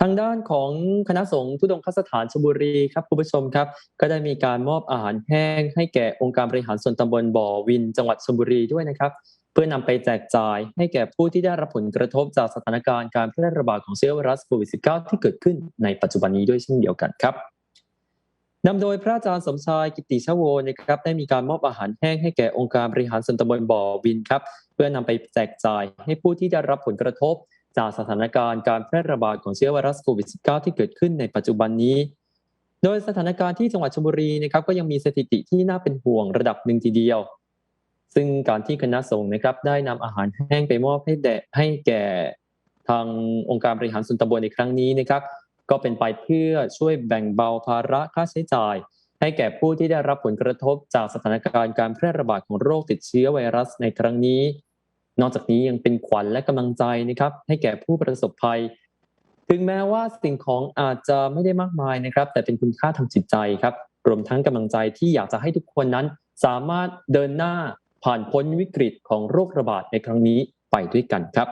ทางด้านของคณะสงฆ์ทุดงคสถานชบุรีครับคุณผู้ชมครับ ก็ได้มีการมอบอาหารแห้ง ให้แก่องค์การบริหารส่วนตำบลบ่อวิน จังหวัดชลบุรีด้วยนะครับ เพื่อนำไปแจกจ่ายให้แก่ผู้ที่ได้รับผลกระทบจากสถานการณ์การแพร่ระบาดของเชื้อไวรัสโควิด -19 ที่เกิดขึ้นในปัจจุบันนี้ด้วยเช่นเดียวกันครับนำโดยพระอาจารย์สมชายกิติชโวนะครับได้มีการมอบอาหารแห้งให้แก่องค์การบริหารส่วนตำบลบ่อวินครับ เพื่อนำไปแจกจ่ายให้ผู้ที่ได้รับผลกระทบ จากสถานการณ์การแพร่ระบาดของเชื้อไวรัสโควิด -19 ที่เกิดขึ้นในปัจจุบันนี้ โดยสถานการณ์ที่จังหวัดชลบุรีนะครับก็ยังมีสถิติที่น่าเป็นห่วงระดับหนึ่งทีเดียว ซึ่งการที่คณะสงฆ์นะครับได้นำอาหารแห้งไปมอบให้แด่ให้แก่ทางองค์การบริหารส่วนตำบลในครั้งนี้นะครับ ก็เป็นไปเพื่อช่วยแบ่งเบาภาระค่าใช้จ่าย ให้แก่ผู้ที่ได้รับผลกระทบจากสถานการณ์การแพร่ระบาดของโรคติดเชื้อไวรัสในครั้งนี้ นอกจากนี้ยังเป็นขวัญและกำลังใจนะครับ ให้แก่ผู้ประสบภัย ถึงแม้ว่าสิ่งของอาจจะไม่ได้มากมายนะครับ แต่เป็นคุณค่าทางจิตใจครับรวมทั้งกำลังใจที่อยากจะให้ทุกคนนั้น สามารถเดินหน้าผ่านพ้นวิกฤตของโรคระบาดในครั้งนี้ไปด้วยกันครับ